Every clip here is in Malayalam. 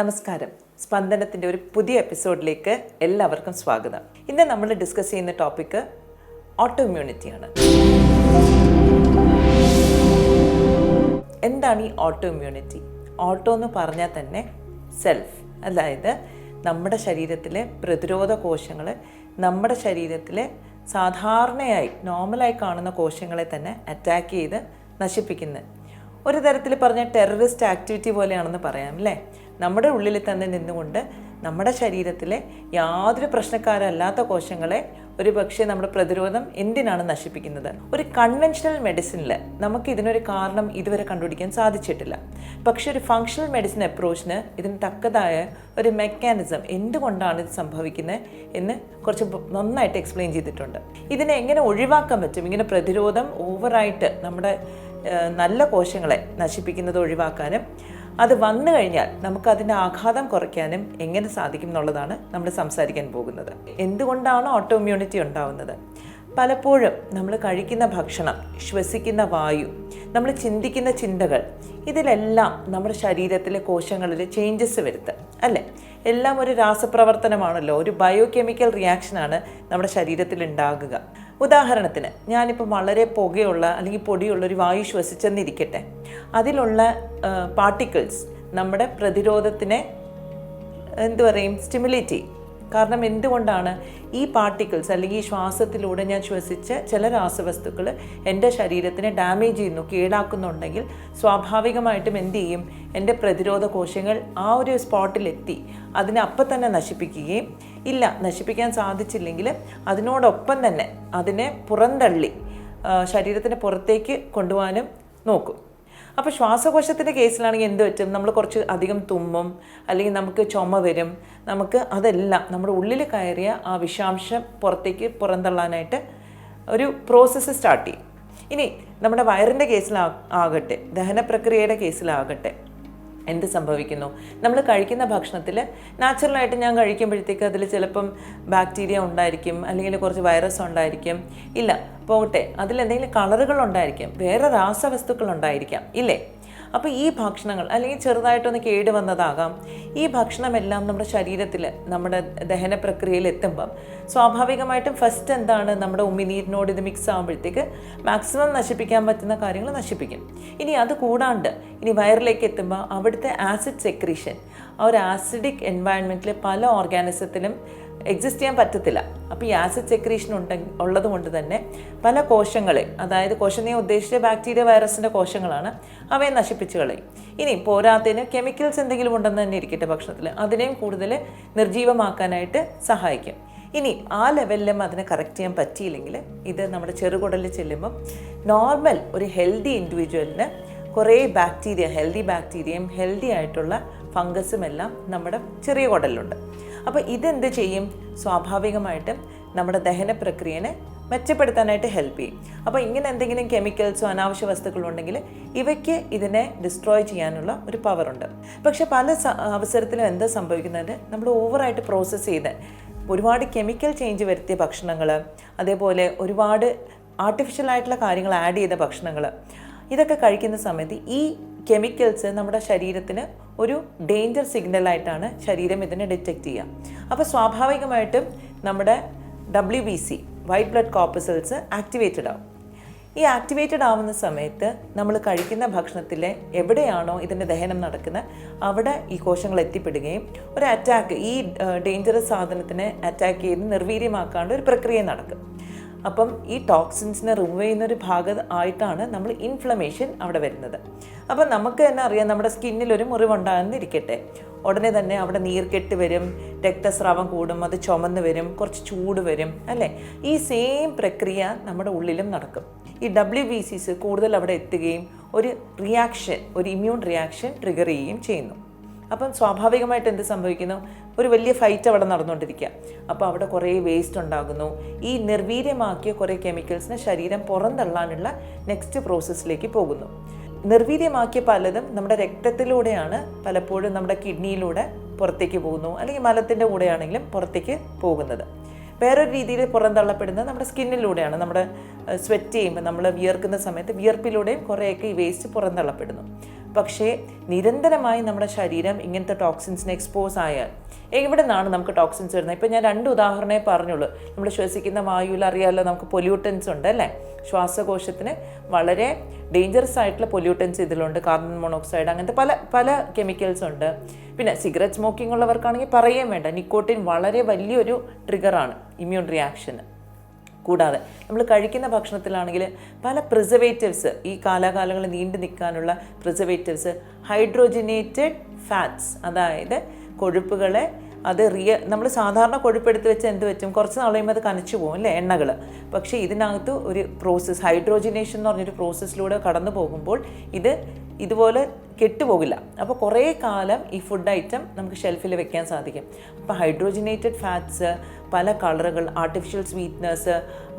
നമസ്കാരം. സ്പന്ദനത്തിന്റെ ഒരു പുതിയ എപ്പിസോഡിലേക്ക് എല്ലാവർക്കും സ്വാഗതം. ഇന്ന് നമ്മൾ ഡിസ്കസ് ചെയ്യുന്ന ടോപ്പിക്ക് ഓട്ടോ ഇമ്മ്യൂണിറ്റിയാണ് എന്താണ് ഈ ഓട്ടോ ഇമ്മ്യൂണിറ്റി ഓട്ടോ എന്ന് പറഞ്ഞാൽ തന്നെ സെൽഫ് അതായത് നമ്മുടെ ശരീരത്തിലെ പ്രതിരോധ കോശങ്ങൾ നമ്മുടെ ശരീരത്തിലെ സാധാരണയായി നോർമലായി കാണുന്ന കോശങ്ങളെ തന്നെ അറ്റാക്ക് ചെയ്ത് നശിപ്പിക്കുന്നത് ഒരു തരത്തിൽ പറഞ്ഞ ടെററിസ്റ്റ് ആക്ടിവിറ്റി പോലെയാണെന്ന് പറയാം അല്ലേ? നമ്മുടെ ഉള്ളിൽ തന്നെ നിന്നുകൊണ്ട് നമ്മുടെ ശരീരത്തിലെ യാതൊരു പ്രശ്നക്കാരല്ലാത്ത കോശങ്ങളെ ഒരു പക്ഷേ നമ്മുടെ പ്രതിരോധം എന്തിനാണ് നശിപ്പിക്കുന്നത്? ഒരു കൺവെൻഷണൽ മെഡിസിനിൽ നമുക്ക് ഇതിനൊരു കാരണം ഇതുവരെ കണ്ടുപിടിക്കാൻ സാധിച്ചിട്ടില്ല. പക്ഷേ ഒരു ഫങ്ഷണൽ മെഡിസിൻ അപ്രോച്ചിന് ഇതിന് തക്കതായ ഒരു മെക്കാനിസം എന്തുകൊണ്ടാണ് ഇത് സംഭവിക്കുന്നത് എന്ന് കുറച്ച് നന്നായിട്ട് എക്സ്പ്ലെയിൻ ചെയ്തിട്ടുണ്ട്. ഇതിനെ എങ്ങനെ ഒഴിവാക്കാൻ പറ്റും? ഇങ്ങനെ പ്രതിരോധം ഓവറായിട്ട് നമ്മുടെ നല്ല കോശങ്ങളെ നശിപ്പിക്കുന്നത് ഒഴിവാക്കാനും അത് വന്നു കഴിഞ്ഞാൽ നമുക്ക് അതിന്റെ ആഘാതം കുറയ്ക്കാനും എങ്ങനെ സാധിക്കും എന്നുള്ളതാണ് നമ്മൾ സംസാരിക്കാൻ പോകുന്നത്. എന്തുകൊണ്ടാണ് ഓട്ടോ ഇമ്മ്യൂണിറ്റി ഉണ്ടാവുന്നത്? പലപ്പോഴും നമ്മൾ കഴിക്കുന്ന ഭക്ഷണം ശ്വസിക്കുന്ന വായു നമ്മൾ ചിന്തിക്കുന്ന ചിന്തകൾ ഇതിലെല്ലാം നമ്മുടെ ശരീരത്തിലെ കോശങ്ങളിൽ ചേഞ്ചസ് വരുത്തുക അല്ലേ? എല്ലാം ഒരു രാസപ്രവർത്തനമാണല്ലോ ഒരു ബയോ കെമിക്കൽ റിയാക്ഷനാണ് നമ്മുടെ ശരീരത്തിൽ ഉണ്ടാകുക ഉദാഹരണത്തിന് ഞാനിപ്പോൾ വളരെ പുകയുള്ള അല്ലെങ്കിൽ പൊടിയുള്ള ഒരു വായു ശ്വസിച്ചെന്നിരിക്കട്ടെ. അതിലുള്ള പാർട്ടിക്കിൾസ് നമ്മുടെ പ്രതിരോധത്തിനെ എന്തു പറയും സ്റ്റിമുലേറ്റ് ചെയ്യും. കാരണം എന്തുകൊണ്ടാണ് ഈ പാർട്ടിക്കിൾസ് അല്ലെങ്കിൽ ഈ ശ്വാസത്തിലൂടെ ഞാൻ ശ്വസിച്ച ചില രാസവസ്തുക്കൾ എന്റെ ശരീരത്തിനെ ഡാമേജ് ചെയ്യുന്നു കേടാക്കുന്നുണ്ടെങ്കിൽ സ്വാഭാവികമായിട്ടും എന്ത് ചെയ്യും? എന്റെ പ്രതിരോധ കോശങ്ങൾ ആ ഒരു സ്പോട്ടിലെത്തി അതിനെ അപ്പം തന്നെ നശിപ്പിക്കുകയും ഇല്ല നശിപ്പിക്കാൻ സാധിച്ചില്ലെങ്കിൽ അതിനോടൊപ്പം തന്നെ അതിനെ പുറന്തള്ളി ശരീരത്തിന് പുറത്തേക്ക് കൊണ്ടുപോകാനും നോക്കും. അപ്പോൾ ശ്വാസകോശത്തിന്റെ കേസിലാണെങ്കിൽ എന്ത് പറ്റും? നമ്മൾ കുറച്ച് അധികം തുമ്മും അല്ലെങ്കിൽ നമുക്ക് ചുമ വരും. നമുക്ക് അതെല്ലാം നമ്മുടെ ഉള്ളിൽ കയറിയ ആ വിഷാംശം പുറത്തേക്ക് പുറന്തള്ളാനായിട്ട് ഒരു പ്രോസസ്സ് സ്റ്റാർട്ട് ചെയ്യും. ഇനി നമ്മുടെ വയറിന്റെ കേസിലാ ആകട്ടെ ദഹന പ്രക്രിയയുടെ കേസിലാകട്ടെ. എന്ത് സംഭവിക്കുന്നു? നമ്മൾ കഴിക്കുന്ന ഭക്ഷണത്തിൽ നാച്ചുറലായിട്ട് ഞാൻ കഴിക്കുമ്പോഴത്തേക്ക് അതിൽ ചിലപ്പം ബാക്ടീരിയ ഉണ്ടായിരിക്കും അല്ലെങ്കിൽ കുറച്ച് വൈറസ് ഉണ്ടായിരിക്കും. ഇല്ല പോകട്ടെ. അതിൽ എന്തെങ്കിലും കളറുകൾ ഉണ്ടായിരിക്കും. വേറെ രാസവസ്തുക്കൾ ഉണ്ടായിരിക്കാം. ഇല്ലേ? അപ്പോൾ ഈ ഭക്ഷണങ്ങൾ അല്ലെങ്കിൽ ചെറുതായിട്ടൊന്ന് കേട് വന്നതാകാം ഈ ഭക്ഷണമെല്ലാം നമ്മുടെ ശരീരത്തിൽ നമ്മുടെ ദഹന പ്രക്രിയയിൽ എത്തുമ്പം സ്വാഭാവികമായിട്ടും ഫസ്റ്റ് എന്താണ് നമ്മുടെ ഉമിനീരിനോട് ഇത് മിക്സ് ആകുമ്പോഴത്തേക്ക് മാക്സിമം നശിപ്പിക്കാൻ പറ്റുന്ന കാര്യങ്ങൾ നശിപ്പിക്കും. ഇനി അത് കൂടാണ്ട് ഇനി വയറിലേക്ക് എത്തുമ്പോൾ അവിടുത്തെ ആസിഡ് സെക്രീഷൻ ആ ഒരു ആസിഡിക് എൻവയൺമെന്റിൽ പല ഓർഗാനിസത്തിനും എക്സിസ്റ്റ് ചെയ്യാൻ പറ്റത്തില്ല. അപ്പോൾ ഈ ആസിഡ് സെക്രീഷൻ ഉണ്ടെ ഉള്ളത് കൊണ്ട് തന്നെ പല കോശങ്ങളെ അതായത് കോശം നീ ഉദ്ദേശിച്ച ബാക്ടീരിയ വൈറസിന്റെ കോശങ്ങളാണ് അവയെ നശിപ്പിച്ച് കളയും. ഇനി പോരാത്തതിന് കെമിക്കൽസ് എന്തെങ്കിലും ഉണ്ടെന്ന് തന്നെ ഇരിക്കട്ടെ ഭക്ഷണത്തിൽ. അതിനെയും കൂടുതൽ നിർജീവമാക്കാനായിട്ട് സഹായിക്കും. ഇനി ആ ലെവലിലും അതിനെ കറക്റ്റ് ചെയ്യാൻ പറ്റിയില്ലെങ്കിൽ ഇത് നമ്മുടെ ചെറുകുടലിൽ ചെല്ലുമ്പം നോർമൽ ഒരു ഹെൽത്തി ഇൻഡിവിജ്വലിന് കുറേ ബാക്ടീരിയ ഹെൽത്തി ബാക്ടീരിയയും ഹെൽത്തി ആയിട്ടുള്ള ഫംഗസും എല്ലാം നമ്മുടെ ചെറിയ കുടലിലുണ്ട്. അപ്പോൾ ഇതെന്ത് ചെയ്യും? സ്വാഭാവികമായിട്ടും നമ്മുടെ ദഹന പ്രക്രിയനെ മെച്ചപ്പെടുത്താനായിട്ട് ഹെൽപ്പ് ചെയ്യും. അപ്പോൾ ഇങ്ങനെ എന്തെങ്കിലും കെമിക്കൽസോ അനാവശ്യ വസ്തുക്കളോ ഉണ്ടെങ്കിൽ ഇവയ്ക്ക് ഇതിനെ ഡിസ്ട്രോയ് ചെയ്യാനുള്ള ഒരു പവറുണ്ട് പക്ഷെ പല അവസരത്തിലും എന്താ സംഭവിക്കുന്നത്? നമ്മൾ ഓവറായിട്ട് പ്രോസസ്സ് ചെയ്ത് ഒരുപാട് കെമിക്കൽ ചേഞ്ച് വരുത്തിയ ഭക്ഷണങ്ങൾ അതേപോലെ ഒരുപാട് ആർട്ടിഫിഷ്യൽ ആയിട്ടുള്ള കാര്യങ്ങൾ ആഡ് ചെയ്ത ഭക്ഷണങ്ങൾ ഇതൊക്കെ കഴിക്കുന്ന സമയത്ത് ഈ കെമിക്കൽസ് നമ്മുടെ ശരീരത്തിന് ഒരു ഡേഞ്ചർ സിഗ്നലായിട്ടാണ് ശരീരം ഇതിനെ ഡിറ്റക്റ്റ് ചെയ്യുക. അപ്പോൾ സ്വാഭാവികമായിട്ടും നമ്മുടെ W B C white blood corpuscles activated ആവും. ഈ ആക്ടിവേറ്റഡ് ആവുന്ന സമയത്ത് നമ്മൾ കഴിക്കുന്ന ഭക്ഷണത്തിലെ എവിടെയാണോ ഇതിന്റെ ദഹനം നടക്കുന്നത് അവിടെ ഈ കോശങ്ങൾ എത്തിപ്പെടുകയും ഒരു അറ്റാക്ക് ഈ ഡേഞ്ചറസ് സാധനത്തിനെ അറ്റാക്ക് ചെയ്ത് നിർവീര്യമാക്കാണ്ട് ഒരു പ്രക്രിയ നടക്കും. അപ്പം ഈ ടോക്സിൻസിനെ റിമൂവ് ചെയ്യുന്ന ഒരു ഭാഗം ആയിട്ടാണ് നമ്മൾ ഇൻഫ്ലമേഷൻ അവിടെ വരുന്നത്. അപ്പം നമുക്ക് തന്നെ അറിയാം നമ്മുടെ സ്കിന്നിൽ ഒരു മുറിവുണ്ടാകുന്നിരിക്കട്ടെ. ഉടനെ തന്നെ അവിടെ നീർക്കെട്ട് വരും രക്തസ്രാവം കൂടും അത് ചുമന്ന് വരും കുറച്ച് ചൂട് വരും അല്ലേ? ഈ സെയിം പ്രക്രിയ നമ്മുടെ ഉള്ളിലും നടക്കും. ഈ ഡബ്ല്യു ബി സിസ് കൂടുതൽ അവിടെ എത്തുകയും ഒരു റിയാക്ഷൻ ഒരു ഇമ്മ്യൂൺ റിയാക്ഷൻ ട്രിഗർ ചെയ്യുകയും ചെയ്യുന്നു. അപ്പം സ്വാഭാവികമായിട്ട് എന്ത് സംഭവിക്കുന്നു? ഒരു വലിയ ഫൈറ്റ് അവിടെ നടന്നുകൊണ്ടിരിക്കുക. അപ്പോൾ അവിടെ കുറേ വേസ്റ്റ് ഉണ്ടാകുന്നു. ഈ നിർവീര്യമാക്കിയ കുറേ കെമിക്കൽസിനെ ശരീരം പുറന്തള്ളാനുള്ള നെക്സ്റ്റ് പ്രോസസ്സിലേക്ക് പോകുന്നു. നിർവീര്യമാക്കിയ പലതും നമ്മുടെ രക്തത്തിലൂടെയാണ് പലപ്പോഴും നമ്മുടെ കിഡ്നിയിലൂടെ പുറത്തേക്ക് പോകുന്നു. അല്ലെങ്കിൽ മലത്തിന്റെ കൂടെയാണെങ്കിലും പുറത്തേക്ക് പോകുന്നത്. വേറൊരു രീതിയിൽ പുറന്തള്ളപ്പെടുന്നത് നമ്മുടെ സ്കിന്നിലൂടെയാണ് നമ്മുടെ സ്വെറ്റ് ചെയ്യുമ്പോൾ നമ്മൾ വിയർക്കുന്ന സമയത്ത് വിയർപ്പിലൂടെയും കുറേയൊക്കെ ഈ വേസ്റ്റ് പുറന്തള്ളപ്പെടുന്നു. പക്ഷേ നിരന്തരമായി നമ്മുടെ ശരീരം ഇങ്ങനത്തെ ടോക്സിൻസിന് എക്സ്പോസ് ആയാൽ എവിടെ നിന്നാണ് നമുക്ക് ടോക്സിൻസ് വരുന്നത്? ഇപ്പം ഞാൻ രണ്ട് ഉദാഹരണമേ പറഞ്ഞുള്ളൂ. നമ്മൾ ശ്വസിക്കുന്ന വായുവിൽ അറിയാമല്ലോ നമുക്ക് പൊല്യൂട്ടൻസ് ഉണ്ട് അല്ലേ? ശ്വാസകോശത്തിന് വളരെ ഡേഞ്ചറസ് ആയിട്ടുള്ള പൊല്യൂട്ടൻസ് ഇതിലുണ്ട്. കാർബൺ മോണോക്സൈഡ് അങ്ങനത്തെ പല പല കെമിക്കൽസ് ഉണ്ട്. പിന്നെ സിഗരറ്റ് സ്മോക്കിംഗ് ഉള്ളവർക്കാണെങ്കിൽ പറയുകയും വേണ്ട നിക്കോട്ടിൻ വളരെ വലിയൊരു ട്രിഗറാണ് ഇമ്മ്യൂൺ റിയാക്ഷന് കൂടാതെ നമ്മൾ കഴിക്കുന്ന ഭക്ഷണത്തിലാണെങ്കിൽ പല പ്രിസർവേറ്റീവ്സ് ഈ കാലാകാലങ്ങൾ നീണ്ടു നിൽക്കാനുള്ള പ്രിസർവേറ്റീവ്സ് ഹൈഡ്രോജനേറ്റഡ് ഫാറ്റ്സ് അതായത് കൊഴുപ്പുകളെ അത് റിയ നമ്മൾ സാധാരണ കൊഴുപ്പെടുത്ത് വെച്ച് എന്ത് വെച്ചും കുറച്ച് നാൾ കഴിയുമ്പോൾ അത് കനച്ചു പോകും അല്ലേ എണ്ണകൾ പക്ഷേ ഇതിനകത്ത് ഒരു പ്രോസസ്സ് ഹൈഡ്രോജിനേഷൻ എന്ന് പറഞ്ഞൊരു പ്രോസസ്സിലൂടെ കടന്നു പോകുമ്പോൾ ഇത് ഇതുപോലെ കെട്ടുപോകില്ല. അപ്പോൾ കുറേ കാലം ഈ ഫുഡ് ഐറ്റം നമുക്ക് ഷെൽഫിൽ വെക്കാൻ സാധിക്കും. അപ്പോൾ ഹൈഡ്രോജിനേറ്റഡ് ഫാറ്റ്സ് പല കളറുകൾ artificial sweetness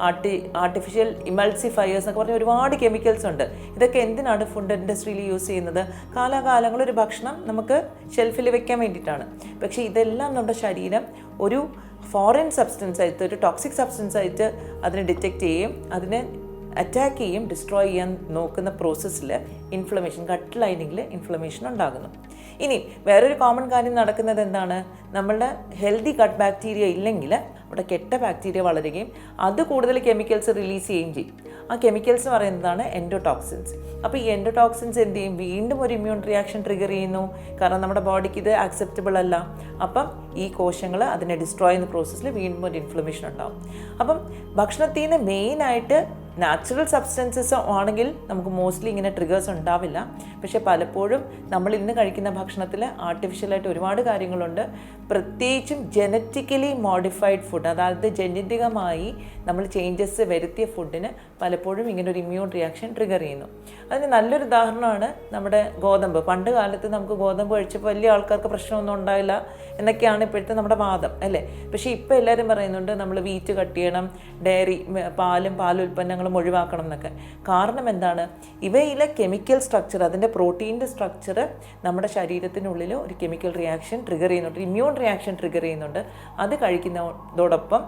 arti artificial emulsifiers എന്നൊക്കെ പറഞ്ഞ ഒരുപാട് കെമിക്കൽസ് ഉണ്ട്. ഇതൊക്കെ എന്തിനാണ് ഫുഡ് ഇൻഡസ്ട്രിയിൽ യൂസ് ചെയ്യുന്നത്? കാലാകാലങ്ങൾ ഒരു ഭക്ഷണം നമുക്ക് ഷെൽഫിൽ വെക്കാൻ വേണ്ടിയിട്ടാണ്. പക്ഷേ ഇതെല്ലാം നമ്മുടെ ശരീരം ഒരു ഫോറിൻ സബ്സ്റ്റൻസ് ആയിട്ട് ഒരു ടോക്സിക് സബ്സ്റ്റൻസ് ആയിട്ട് അതിനെ ഡിറ്റക്റ്റ് ചെയ്യും അതിനെ അറ്റാക്ക് ചെയ്യും ഡിസ്ട്രോയ് ചെയ്യാൻ നോക്കുന്ന പ്രോസസ്സിൽ ഇൻഫ്ലമേഷൻ കട്ട് ലൈനിങ്ങിൽ ഇൻഫ്ലമേഷൻ ഉണ്ടാകുന്നു. ഇനി വേറൊരു കോമൺ കാര്യം നടക്കുന്നത് എന്താണ്? നമ്മളുടെ ഹെൽത്തി കട്ട് ബാക്ടീരിയ ഇല്ലെങ്കിൽ അവിടെ കെട്ട ബാക്ടീരിയ വളരുകയും അത് കൂടുതൽ കെമിക്കൽസ് റിലീസ് ചെയ്യുകയും ചെയ്യും. ആ കെമിക്കൽസ് പറയുന്നതാണ് എൻഡോടോക്സിൻസ് അപ്പോൾ ഈ എൻഡോടോക്സിൻസ് എന്ത് ചെയ്യും? വീണ്ടും ഒരു ഇമ്മ്യൂൺ റിയാക്ഷൻ ട്രിഗർ ചെയ്യുന്നു. കാരണം നമ്മുടെ ബോഡിക്ക് ഇത് ആക്സെപ്റ്റബിൾ അല്ല. അപ്പം ഈ കോശങ്ങൾ അതിനെ ഡിസ്ട്രോയ് ചെയ്യുന്ന പ്രോസസ്സിൽ വീണ്ടും ഒരു ഇൻഫ്ലമേഷൻ ഉണ്ടാകും അപ്പം ഭക്ഷണത്തിൽ നിന്ന് മെയിനായിട്ട് നാച്ചുറൽ സബ്സ്റ്റൻസസ് ആണെങ്കിൽ നമുക്ക് മോസ്റ്റ്ലി ഇങ്ങനെ ട്രിഗേഴ്സ് ഉണ്ടാവില്ല. പക്ഷേ പലപ്പോഴും നമ്മൾ ഇന്ന് കഴിക്കുന്ന ഭക്ഷണത്തിൽ ആർട്ടിഫിഷ്യലായിട്ട് ഒരുപാട് കാര്യങ്ങളുണ്ട്. പ്രത്യേകിച്ചും ജനറ്റിക്കലി മോഡിഫൈഡ് ഫുഡ് അതായത് ജനിതികമായി നമ്മൾ ചേഞ്ചസ് വരുത്തിയ ഫുഡിന് പലപ്പോഴും ഇങ്ങനെ ഒരു ഇമ്മ്യൂൺ റിയാക്ഷൻ ട്രിഗർ ചെയ്യുന്നു. അതിന് നല്ലൊരു ഉദാഹരണമാണ് നമ്മുടെ ഗോതമ്പ്. പണ്ട് കാലത്ത് നമുക്ക് ഗോതമ്പ് കഴിച്ചപ്പോൾ വലിയ ആൾക്കാർക്ക് പ്രശ്നമൊന്നും ഉണ്ടായില്ല എന്നൊക്കെയാണ് ഇപ്പോഴത്തെ നമ്മുടെ വാദം അല്ലേ? പക്ഷേ ഇപ്പോൾ എല്ലാവരും പറയുന്നുണ്ട് നമ്മൾ വീറ്റ് കട്ട് ചെയ്യണം ഡയറി പാലും പാലുൽപ്പന്നങ്ങളും ഒഴിവാക്കണം എന്നൊക്കെ. കാരണം എന്താണ്? ഇവയിലെ കെമിക്കൽ സ്ട്രക്ചർ അതിന്റെ പ്രോട്ടീന്റെ സ്ട്രക്ചർ നമ്മുടെ ശരീരത്തിനുള്ളിൽ ഒരു കെമിക്കൽ റിയാക്ഷൻ ട്രിഗർ ചെയ്യുന്നുണ്ട് ഇമ്മ്യൂൺ റിയാക്ഷൻ ട്രിഗർ ചെയ്യുന്നുണ്ട്. അത് കഴിക്കുന്നതോടൊപ്പം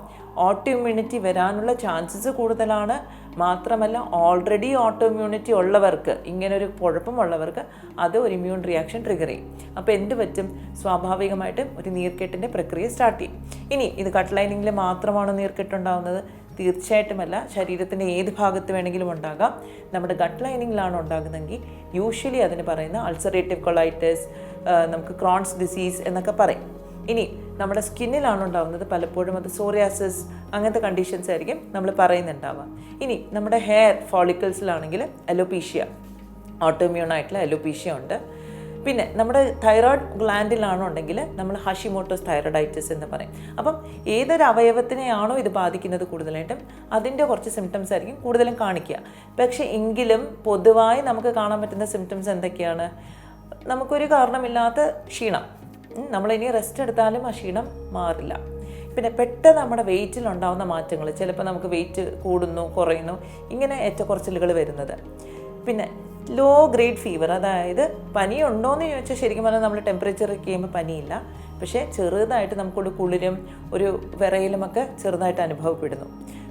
ഓട്ടോ ഇമ്മ്യൂണിറ്റി വരാനുള്ള ചാൻസസ് കൂടുതലാണ്. മാത്രമല്ല ഓൾറെഡി ഓട്ടോ ഇമ്മ്യൂണിറ്റി ഉള്ളവർക്ക് ഇങ്ങനെ ഒരു കുഴപ്പമുള്ളവർക്ക് അത് ഒരു ഇമ്മ്യൂൺ റിയാക്ഷൻ ട്രിഗർ ചെയ്യും. അപ്പോൾ എന്ത് പറ്റും? സ്വാഭാവികമായിട്ടും ഒരു നീർക്കെട്ടിന്റെ പ്രക്രിയ സ്റ്റാർട്ട് ചെയ്യും. ഇനി ഇത് കട്ട് മാത്രമാണ് മാത്രമാണോ നീർക്കെട്ടുണ്ടാകുന്നത് തീർച്ചയായിട്ടുമല്ല. ശരീരത്തിന്റെ ഏത് ഭാഗത്ത് വേണമെങ്കിലും ഉണ്ടാകാം. നമ്മുടെ ഗട്ട് ലൈനിങ്ങിലാണ് ഉണ്ടാകുന്നതെങ്കിൽ യൂഷ്വലി അതിന് പറയുന്ന അൾസറേറ്റീവ് കൊളൈറ്റിസ് നമുക്ക് ക്രോൺസ് ഡിസീസ് എന്നൊക്കെ പറയും. ഇനി നമ്മുടെ സ്കിന്നിലാണ് ഉണ്ടാകുന്നത്. പലപ്പോഴും അത് സോറിയാസിസ് അങ്ങനത്തെ കണ്ടീഷൻസ് ആയിരിക്കും നമ്മൾ പറയുന്നുണ്ടാവുക. ഇനി നമ്മുടെ ഹെയർ ഫോളിക്കിൾസിലാണെങ്കിൽ അലോപീഷ്യ ഓട്ടോമ്യൂൺ ആയിട്ടുള്ള അലോപീഷ്യ ഉണ്ട്. പിന്നെ നമ്മുടെ തൈറോയ്ഡ് ഗ്ലാൻഡിലാണുണ്ടെങ്കിൽ നമ്മൾ ഹഷിമോട്ടോസ് തൈറോയിഡൈറ്റിസ് എന്ന് പറയും. അപ്പം ഏതൊരു അവയവത്തിനെയാണോ ഇത് ബാധിക്കുന്നത് കൂടുതലായിട്ടും അതിന്റെ കുറച്ച് സിംറ്റംസ് ആയിരിക്കും കൂടുതലും കാണിക്കുക. പക്ഷേ എങ്കിലും പൊതുവായി നമുക്ക് കാണാൻ പറ്റുന്ന സിംറ്റംസ് എന്തൊക്കെയാണ്? നമുക്കൊരു കാരണമില്ലാത്ത ക്ഷീണം. നമ്മളിനി റെസ്റ്റ് എടുത്താലും ആ ക്ഷീണം മാറില്ല. പിന്നെ പെട്ടെന്ന് നമ്മുടെ വെയിറ്റിൽ ഉണ്ടാകുന്ന മാറ്റങ്ങൾ ചിലപ്പോൾ നമുക്ക് വെയിറ്റ് കൂടുന്നു കുറയുന്നു ഇങ്ങനെ ഏറ്റക്കുറച്ചിലുകൾ വരുന്നത്. പിന്നെ ലോ ഗ്രേഡ് ഫീവർ അതായത് പനി ഉണ്ടോയെന്ന് ചോദിച്ചാൽ ശരിക്കും പറഞ്ഞാൽ നമ്മൾ ടെമ്പറേച്ചർ ചെയ്യുമ്പോൾ പനിയില്ല. പക്ഷേ ചെറുതായിട്ട് നമുക്കൊരു കുളിരും ഒരു വിറയിലുമൊക്കെ ചെറുതായിട്ട് അനുഭവപ്പെടുന്നു.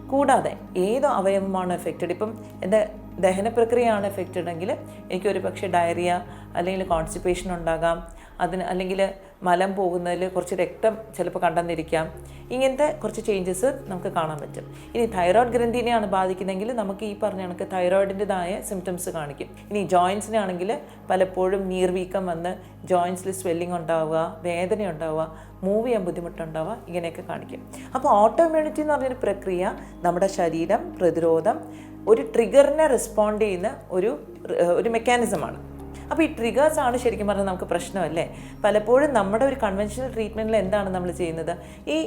കൂടാതെ ഏത് അവയവമാണ് എഫക്റ്റഡ് ഇപ്പം എന്റെ ദഹന പ്രക്രിയയാണ് എഫക്റ്റഡ് എങ്കിൽ എനിക്കൊരു പക്ഷേ ഡയറിയ അല്ലെങ്കിൽ കോൺസ്റ്റിപ്പേഷൻ ഉണ്ടാകാം. അതിന് അല്ലെങ്കിൽ മലം പോകുന്നതിൽ കുറച്ച് രക്തം ചിലപ്പോൾ കണ്ടെന്നിരിക്കാം. ഇങ്ങനത്തെ കുറച്ച് ചേഞ്ചസ് നമുക്ക് കാണാൻ പറ്റും. ഇനി തൈറോയ്ഡ് ഗ്രന്ഥിനെയാണ് ബാധിക്കുന്നതെങ്കിൽ നമുക്ക് ഈ പറഞ്ഞ കണക്ക് തൈറോയിഡിന്റെതായ സിംറ്റംസ് കാണിക്കും. ഇനി ജോയിൻസിനാണെങ്കിൽ പലപ്പോഴും നീർവീക്കം വന്ന് ജോയിൻസിൽ സ്വെല്ലിംഗ് ഉണ്ടാവുക വേദന ഉണ്ടാവുക മൂവ് ചെയ്യാൻ ബുദ്ധിമുട്ടുണ്ടാവുക ഇങ്ങനെയൊക്കെ കാണിക്കും. അപ്പോൾ ഓട്ടോ ഇമ്മ്യൂണിറ്റി എന്ന് പറഞ്ഞൊരു പ്രക്രിയ നമ്മുടെ ശരീരം പ്രതിരോധം ഒരു ട്രിഗറിനെ റെസ്പോണ്ട് ചെയ്യുന്ന ഒരു ഒരു മെക്കാനിസമാണ് അപ്പോൾ ഈ ട്രിഗേഴ്സ് ആണ് ശരിക്കും പറഞ്ഞാൽ നമുക്ക് പ്രശ്നമല്ലേ? പലപ്പോഴും നമ്മുടെ ഒരു കൺവെൻഷണൽ ട്രീറ്റ്മെന്റിൽ എന്താണ് നമ്മൾ ചെയ്യുന്നത്? ഈ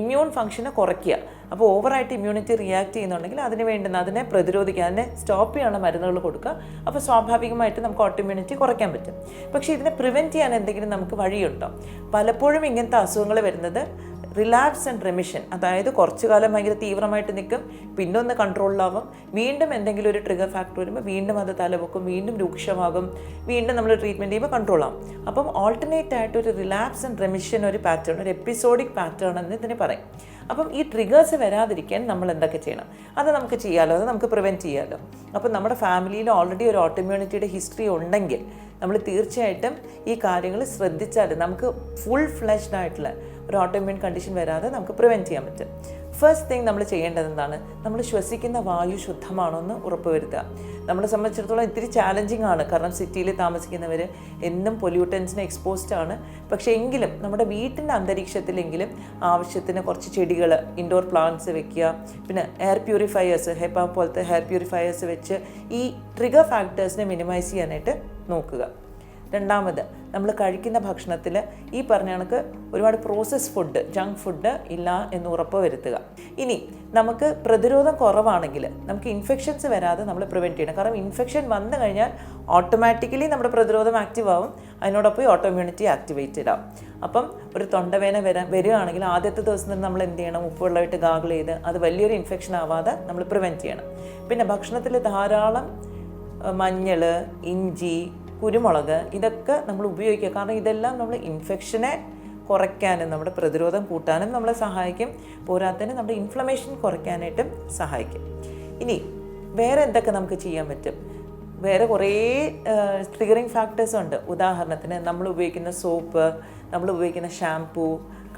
ഇമ്മ്യൂൺ ഫംഗ്ഷനെ കുറയ്ക്കുക. അപ്പോൾ ഓവറായിട്ട് ഇമ്മ്യൂണിറ്റി റിയാക്ട് ചെയ്യുന്നുണ്ടെങ്കിൽ അതിന് വേണ്ടുന്ന അതിനെ പ്രതിരോധിക്കുക അതിനെ സ്റ്റോപ്പ് ചെയ്യാനുള്ള മരുന്നുകൾ കൊടുക്കുക. അപ്പോൾ സ്വാഭാവികമായിട്ട് നമുക്ക് ഓട്ടോ ഇമ്മ്യൂണിറ്റി കുറയ്ക്കാൻ പറ്റും. പക്ഷേ ഇതിനെ പ്രിവെന്റ് ചെയ്യാൻ എന്തെങ്കിലും നമുക്ക് വഴിയുണ്ടോ? പലപ്പോഴും ഇങ്ങനത്തെ അസുഖങ്ങൾ വരുന്നത് റിലാക്സ് ആൻഡ് റെമിഷൻ. അതായത് കുറച്ചു കാലം ഭയങ്കര തീവ്രമായിട്ട് നിൽക്കും പിന്നെ ഒന്ന് കൺട്രോളിലാവും. വീണ്ടും എന്തെങ്കിലും ഒരു ട്രിഗർ ഫാക്ടർ വരുമ്പോൾ വീണ്ടും അത് തലപൊക്കും വീണ്ടും രൂക്ഷമാകും വീണ്ടും നമ്മൾ ട്രീറ്റ്മെന്റ് ചെയ്യുമ്പോൾ കൺട്രോൾ ആവും. അപ്പം ഓൾട്ടർനേറ്റ് ആയിട്ട് ഒരു റിലാക്സ് ആൻഡ് റെമിഷൻ ഒരു പാറ്റേൺ ഒരു എപ്പിസോഡിക് പാറ്റേൺ എന്ന് ഇതിനെ പറയും. അപ്പം ഈ ട്രിഗേഴ്സ് വരാതിരിക്കാൻ നമ്മൾ എന്തൊക്കെ ചെയ്യണം? അത് നമുക്ക് ചെയ്യാമല്ലോ അത് നമുക്ക് പ്രിവെന്റ് ചെയ്യാമല്ലോ അപ്പം നമ്മുടെ ഫാമിലിയിൽ ഓൾറെഡി ഒരു ഓട്ടോമ്യൂണിറ്റിയുടെ ഹിസ്റ്ററി ഉണ്ടെങ്കിൽ നമ്മൾ തീർച്ചയായിട്ടും ഈ കാര്യങ്ങൾ ശ്രദ്ധിച്ചാൽ നമുക്ക് ഫുൾ ഫ്ലെഷ്ഡ് ആയിട്ടുള്ള ഒരു ഓട്ടോമ്യൂൺ കണ്ടീഷൻ വരാതെ നമുക്ക് പ്രിവെന്റ് ചെയ്യാൻ പറ്റും. ഫസ്റ്റ് തിങ് നമ്മൾ ചെയ്യേണ്ടത് എന്താണ്? നമ്മൾ ശ്വസിക്കുന്ന വായു ശുദ്ധമാണോ എന്ന് ഉറപ്പുവരുത്തുക. നമ്മളെ സംബന്ധിച്ചിടത്തോളം ഇത്തിരി ചാലഞ്ചിങ് ആണ്. കാരണം സിറ്റിയിൽ താമസിക്കുന്നവർ എന്നും പൊല്യൂട്ടൻസിന് എക്സ്പോസ്ഡ് ആണ്. പക്ഷേ എങ്കിലും നമ്മുടെ വീട്ടിന്റെ അന്തരീക്ഷത്തിലെങ്കിലും ആവശ്യത്തിന് കുറച്ച് ചെടികൾ ഇൻഡോർ പ്ലാന്റ്സ് വെക്കുക. പിന്നെ എയർ പ്യൂരിഫയേഴ്സ് ഹെപ്പ പോലത്തെ ഹെയർ പ്യൂരിഫയേഴ്സ് വെച്ച് ഈ ട്രിഗർ ഫാക്ടേഴ്സിനെ മിനിമൈസ് ചെയ്യാനായിട്ട് നോക്കുക. രണ്ടാമത് നമ്മൾ കഴിക്കുന്ന ഭക്ഷണത്തിൽ ഈ പറഞ്ഞ കണക്ക് ഒരുപാട് പ്രോസസ് ഫുഡ് ജങ്ക് ഫുഡ് ഇല്ല എന്ന് ഉറപ്പ് വരുത്തുക. ഇനി നമുക്ക് പ്രതിരോധം കുറവാണെങ്കിൽ നമുക്ക് ഇൻഫെക്ഷൻസ് വരാതെ നമ്മൾ പ്രിവെന്റ് ചെയ്യണം. കാരണം ഇൻഫെക്ഷൻ വന്നു കഴിഞ്ഞാൽ ഓട്ടോമാറ്റിക്കലി നമ്മുടെ പ്രതിരോധം ആക്റ്റീവ് ആവും. അതിനോടൊപ്പം ഓട്ടോമ്യൂണിറ്റി ആക്ടിവേറ്റ് ആക്ടിവേറ്റഡ് ആവും. അപ്പം ഒരു തൊണ്ടവേന വരാൻ വരികയാണെങ്കിൽ ആദ്യത്തെ ദിവസം നമ്മൾ എന്ത് ചെയ്യണം? ഉപ്പുവെള്ളമായിട്ട് ഗാഗിൾ ചെയ്ത് അത് വലിയൊരു ഇൻഫെക്ഷൻ ആവാതെ നമ്മൾ പ്രിവെന്റ് ചെയ്യണം. പിന്നെ ഭക്ഷണത്തിൽ ധാരാളം മഞ്ഞൾ ഇഞ്ചി കുരുമുളക് ഇതൊക്കെ നമ്മൾ ഉപയോഗിക്കുക. കാരണം ഇതെല്ലാം നമ്മൾ ഇൻഫെക്ഷനെ കുറയ്ക്കാനും നമ്മുടെ പ്രതിരോധം കൂട്ടാനും നമ്മളെ സഹായിക്കും. പോരാത്തതിന് നമ്മുടെ ഇൻഫ്ലമേഷൻ കുറയ്ക്കാനായിട്ടും സഹായിക്കും. ഇനി വേറെ എന്തൊക്കെ നമുക്ക് ചെയ്യാൻ പറ്റും? വേറെ കുറേ ട്രിഗറിങ് ഫാക്ടേഴ്സ് ഉണ്ട്. ഉദാഹരണത്തിന് നമ്മൾ ഉപയോഗിക്കുന്ന സോപ്പ് നമ്മൾ ഉപയോഗിക്കുന്ന ഷാംപൂ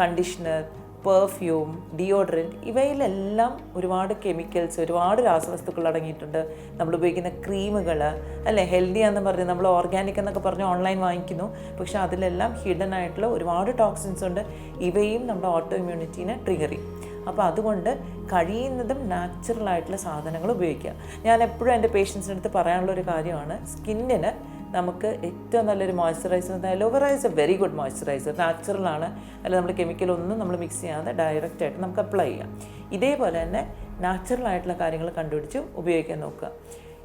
കണ്ടീഷണർ പെർഫ്യൂം ഡിയോഡറന്റ് ഇവയിലെല്ലാം ഒരുപാട് കെമിക്കൽസ് ഒരുപാട് രാസവസ്തുക്കൾ അടങ്ങിയിട്ടുണ്ട്. നമ്മൾ ഉപയോഗിക്കുന്ന ക്രീമുകൾ അല്ലേ? ഹെൽത്തി എന്ന് പറഞ്ഞ് നമ്മൾ ഓർഗാനിക് എന്നൊക്കെ പറഞ്ഞ് ഓൺലൈൻ വാങ്ങിക്കുന്നു. പക്ഷെ അതിലെല്ലാം ഹിഡൻ ആയിട്ടുള്ള ഒരുപാട് ടോക്സിൻസ് ഉണ്ട്. ഇവയും നമ്മുടെ ഓട്ടോ ഇമ്മ്യൂണിറ്റീനെ ട്രിഗർ ചെയ്യും. അപ്പോൾ അതുകൊണ്ട് കഴിയുന്നതും നാച്ചുറൽ ആയിട്ടുള്ള സാധനങ്ങൾ ഉപയോഗിക്കുക. ഞാൻ എപ്പോഴും എന്റെ പേഷ്യൻസിന്റെ അടുത്ത് പറയാനുള്ള ഒരു കാര്യമാണ് സ്കിന്നിന് നമുക്ക് ഏറ്റവും നല്ലൊരു moisturiser aloe vera is a very good moisturiser natural ആണ്. അല്ല നമ്മൾ കെമിക്കലൊന്നും നമ്മൾ മിക്സ് ചെയ്യാതെ ഡയറക്റ്റ് ആയിട്ട് നമുക്ക് അപ്ലൈ ചെയ്യാം. ഇതേപോലെ തന്നെ നാച്ചുറൽ ആയിട്ടുള്ള കാര്യങ്ങൾ കണ്ടുപിടിച്ച് ഉപയോഗിക്കാൻ നോക്കുക.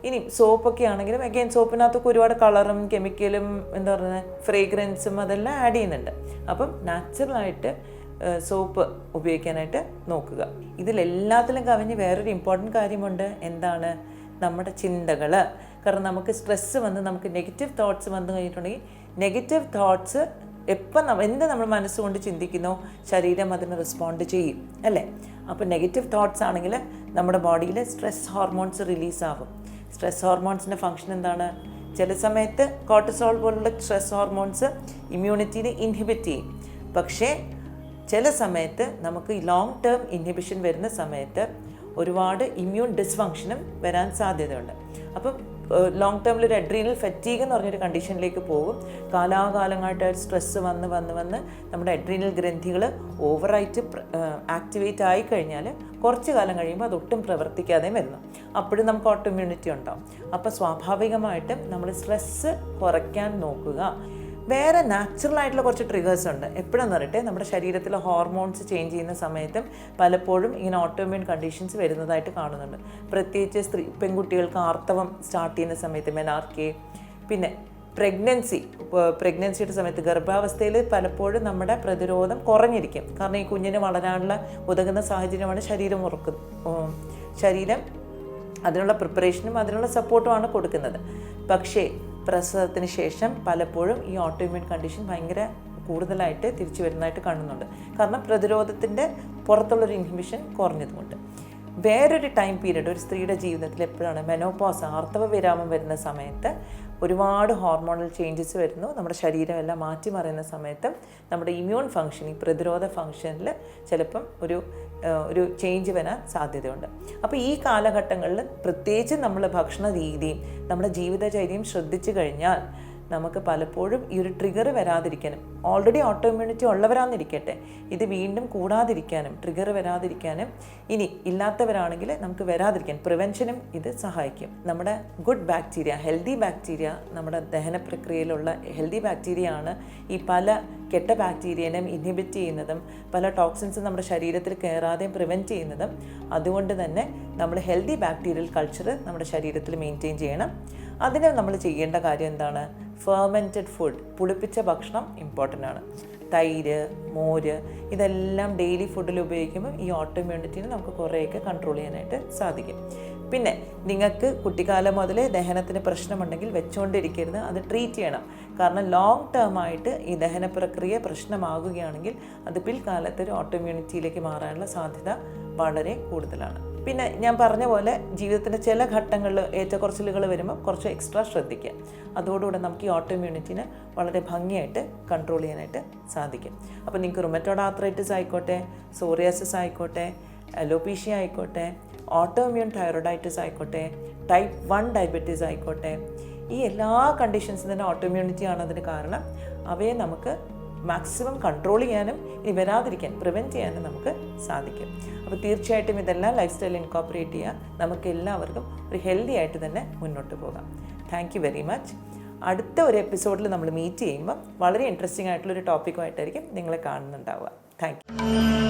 ഇനി സോപ്പൊക്കെ ആണെങ്കിലും അഗെയിൻ സോപ്പിനകത്തൊക്കെ ഒരുപാട് കളറും കെമിക്കലും എന്താ പറയുന്നത് ഫ്രേഗ്രൻസും അതെല്ലാം ആഡ് ചെയ്യുന്നുണ്ട്. അപ്പം നാച്ചുറലായിട്ട് സോപ്പ് ഉപയോഗിക്കാനായിട്ട് നോക്കുക. ഇതിലെല്ലാത്തിലും കവിഞ്ഞ് വേറൊരു ഇമ്പോർട്ടന്റ് കാര്യമുണ്ട്. എന്താണ്? നമ്മുടെ ചിന്തകൾ കാരണം നമുക്ക് സ്ട്രെസ്സ് വന്ന് നമുക്ക് നെഗറ്റീവ് തോട്ട്സ് വന്നു കഴിഞ്ഞിട്ടുണ്ടെങ്കിൽ നെഗറ്റീവ് തോട്ട്സ് എപ്പം എന്ത് നമ്മൾ മനസ്സുകൊണ്ട് ചിന്തിക്കുന്നോ ശരീരം അതിന് റെസ്പോണ്ട് ചെയ്യും അല്ലേ? അപ്പോൾ നെഗറ്റീവ് തോട്ട്സ് ആണെങ്കിൽ നമ്മുടെ ബോഡിയിൽ സ്ട്രെസ് ഹോർമോൺസ് റിലീസ് ആവും. സ്ട്രെസ് ഹോർമോൺസിന്റെ ഫങ്ഷൻ എന്താണ്? ചില സമയത്ത് കോർട്ടിസോൾ പോലുള്ള സ്ട്രെസ് ഹോർമോൺസ് ഇമ്മ്യൂണിറ്റീനെ ഇൻഹിബിറ്റ് ചെയ്യും. പക്ഷേ ചില സമയത്ത് നമുക്ക് ലോങ് ടേം ഇൻഹിബിഷൻ വരുന്ന സമയത്ത് ഒരുപാട് ഇമ്മ്യൂൺ ഡിസ്ഫങ്ഷനും വരാൻ സാധ്യതയുണ്ട്. അപ്പം ലോങ് ടേമിൽ ഒരു അഡ്രീനൽ ഫെറ്റീഗ് എന്ന് പറഞ്ഞൊരു കണ്ടീഷനിലേക്ക് പോകും. കാലാകാലങ്ങളായിട്ട് സ്ട്രെസ്സ് വന്ന് വന്ന് വന്ന് നമ്മുടെ അഡ്രീനൽ ഗ്രന്ഥികൾ ഓവറായിട്ട് ആക്ടിവേറ്റ് ആയി കഴിഞ്ഞാൽ കുറച്ച് കാലം കഴിയുമ്പോൾ അതൊട്ടും പ്രവർത്തിക്കാതെയും വരുന്നു അപ്പോഴും നമുക്ക് ഓട്ടോ ഇമ്മ്യൂണിറ്റി ഉണ്ടാവും. അപ്പോൾ സ്വാഭാവികമായിട്ടും നമ്മൾ സ്ട്രെസ്സ് കുറയ്ക്കാൻ നോക്കുക. വേറെ നാച്ചുറൽ ആയിട്ടുള്ള കുറച്ച് ട്രിഗേഴ്സ് ഉണ്ട്. എപ്പോഴെന്ന് പറയട്ടെ നമ്മുടെ ശരീരത്തിലെ ഹോർമോൺസ് ചേഞ്ച് ചെയ്യുന്ന സമയത്തും പലപ്പോഴും ഇങ്ങനെ ഓട്ടോമ്യൂൺ കണ്ടീഷൻസ് വരുന്നതായിട്ട് കാണുന്നുണ്ട്. പ്രത്യേകിച്ച് സ്ത്രീ പെൺകുട്ടികൾക്ക് ആർത്തവം സ്റ്റാർട്ട് ചെയ്യുന്ന സമയത്ത് മെനാർക്കെ പിന്നെ പ്രഗ്നൻസി പ്രഗ്നൻസിയുടെ സമയത്ത് ഗർഭാവസ്ഥയിൽ പലപ്പോഴും നമ്മുടെ പ്രതിരോധം കുറഞ്ഞിരിക്കും. കാരണം ഈ കുഞ്ഞിന് വളരാനുള്ള ഉതകുന്ന സാഹചര്യമാണ് ശരീരം ഉറക്കു ശരീരം അതിനുള്ള പ്രിപ്പറേഷനും അതിനുള്ള സപ്പോർട്ടുമാണ് കൊടുക്കുന്നത്. പക്ഷേ പ്രസവത്തിന് ശേഷം പലപ്പോഴും ഈ ഓട്ടോമ്യൂൺ കണ്ടീഷൻ ഭയങ്കര കൂടുതലായിട്ട് തിരിച്ചു വരുന്നതായിട്ട് കാണുന്നുണ്ട്. കാരണം പ്രതിരോധത്തിന്റെ പുറത്തുള്ളൊരു ഇൻഹിബിഷൻ കുറഞ്ഞതുകൊണ്ട്. വേറൊരു ടൈം പീരീഡ് ഒരു സ്ത്രീയുടെ ജീവിതത്തിൽ എപ്പോഴാണ് മെനോപോസ് ആർത്തവ വിരാമം വരുന്ന സമയത്ത് ഒരുപാട് ഹോർമോണൽ ചേഞ്ചസ് വരുന്നു. നമ്മുടെ ശരീരമെല്ലാം മാറ്റിമറിയുന്ന സമയത്ത് നമ്മുടെ ഇമ്മ്യൂൺ ഫങ്ഷൻ ഈ പ്രതിരോധ ഫങ്ഷനിൽ ചിലപ്പം ഒരു ഒരു ചേഞ്ച് വരാൻ സാധ്യതയുണ്ട്. അപ്പോൾ ഈ കാലഘട്ടങ്ങളിൽ പ്രത്യേകിച്ച് നമ്മൾ ഭക്ഷണ രീതിയും നമ്മുടെ ജീവിതചര്യയും ശ്രദ്ധിച്ചു കഴിഞ്ഞാൽ നമുക്ക് പലപ്പോഴും ഈ ഒരു ട്രിഗർ വരാതിരിക്കാനും ഓൾറെഡി ഓട്ടോ ഇമ്മ്യൂണിറ്റി ഉള്ളവരാന്നിരിക്കട്ടെ ഇത് വീണ്ടും കൂടാതിരിക്കാനും ട്രിഗർ വരാതിരിക്കാനും ഇനി ഇല്ലാത്തവരാണെങ്കിൽ നമുക്ക് വരാതിരിക്കാൻ പ്രിവെൻഷനും ഇത് സഹായിക്കും. നമ്മുടെ ഗുഡ് ബാക്ടീരിയ ഹെൽത്തി ബാക്ടീരിയ നമ്മുടെ ദഹന പ്രക്രിയയിലുള്ള ഹെൽത്തി ബാക്ടീരിയ ആണ് ഈ പല കെട്ട ബാക്ടീരിയനും ഇൻഹിബിറ്റ് ചെയ്യുന്നതും പല ടോക്സിൻസും നമ്മുടെ ശരീരത്തിൽ കയറാതെയും പ്രിവെന്റ് ചെയ്യുന്നതും. അതുകൊണ്ട് തന്നെ നമ്മൾ ഹെൽത്തി ബാക്ടീരിയൽ കൾച്ചർ നമ്മുടെ ശരീരത്തിൽ മെയിന്റെയിൻ ചെയ്യണം. അതിന് നമ്മൾ ചെയ്യേണ്ട കാര്യം എന്താണ്? ഫെർമെന്റഡ് ഫുഡ് പുളിപ്പിച്ച ഭക്ഷണം ഇമ്പോർട്ടന്റ് ആണ്. തൈര് മോര് ഇതെല്ലാം ഡെയിലി ഫുഡിൽ ഉപയോഗിക്കുമ്പോൾ ഈ ഓട്ടോ ഇമ്മ്യൂണിറ്റിനെ നമുക്ക് കുറേയൊക്കെ കൺട്രോൾ ചെയ്യാനായിട്ട് സാധിക്കും. പിന്നെ നിങ്ങൾക്ക് കുട്ടിക്കാലം മുതലേ ദഹനത്തിന് പ്രശ്നമുണ്ടെങ്കിൽ വെച്ചുകൊണ്ടിരിക്കരുത് അത് ട്രീറ്റ് ചെയ്യണം. കാരണം ലോങ് ടേം ആയിട്ട് ഈ ദഹന പ്രക്രിയ പ്രശ്നമാകുകയാണെങ്കിൽ അത് പിൽക്കാലത്ത് ഒരു ഓട്ടോമ്യൂണിറ്റിയിലേക്ക് മാറാനുള്ള സാധ്യത വളരെ കൂടുതലാണ്. പിന്നെ ഞാൻ പറഞ്ഞ പോലെ ജീവിതത്തിന്റെ ചില ഘട്ടങ്ങളിൽ ഏറ്റക്കുറച്ചിലുകൾ വരുമ്പോൾ കുറച്ച് എക്സ്ട്രാ ശ്രദ്ധിക്കുക. അതോടുകൂടെ നമുക്ക് ഈ ഓട്ടോമ്യൂണിറ്റിനെ വളരെ ഭംഗിയായിട്ട് കൺട്രോൾ ചെയ്യാനായിട്ട് സാധിക്കും. അപ്പോൾ നിങ്ങൾക്ക് റുമറ്റോഡ് ആത്രൈറ്റിസ് ആയിക്കോട്ടെ സോറിയാസിസ് ആയിക്കോട്ടെ അലോപീഷ്യ ആയിക്കോട്ടെ ഓട്ടോമ്യൂൺ തൈറോയിഡൈറ്റിസ് ആയിക്കോട്ടെ ടൈപ്പ് വൺ ഡയബറ്റീസ് ആയിക്കോട്ടെ ഈ എല്ലാ കണ്ടീഷൻസും തന്നെ ഓട്ടോമ്യൂണിറ്റി ആണ് അതിന് കാരണം അവയെ നമുക്ക് മാക്സിമം കൺട്രോൾ ചെയ്യാനും ഇനി വരാതിരിക്കാൻ പ്രിവെന്റ് ചെയ്യാനും നമുക്ക് സാധിക്കും. അപ്പോൾ തീർച്ചയായിട്ടും ഇതെല്ലാം ലൈഫ് സ്റ്റൈൽ ഇൻകോപ്പറേറ്റ് ചെയ്യുക നമുക്ക് എല്ലാവർക്കും ഒരു ഹെൽത്തി ആയിട്ട് തന്നെ മുന്നോട്ട് പോകാം. താങ്ക് യു വെരി മച്ച് അടുത്ത ഒരു എപ്പിസോഡിൽ നമ്മൾ മീറ്റ് ചെയ്യുമ്പോൾ വളരെ ഇൻട്രസ്റ്റിംഗ് ആയിട്ടുള്ളൊരു ടോപ്പിക്കുമായിട്ടായിരിക്കും നിങ്ങളെ കാണുന്നുണ്ടാവുക. Thank you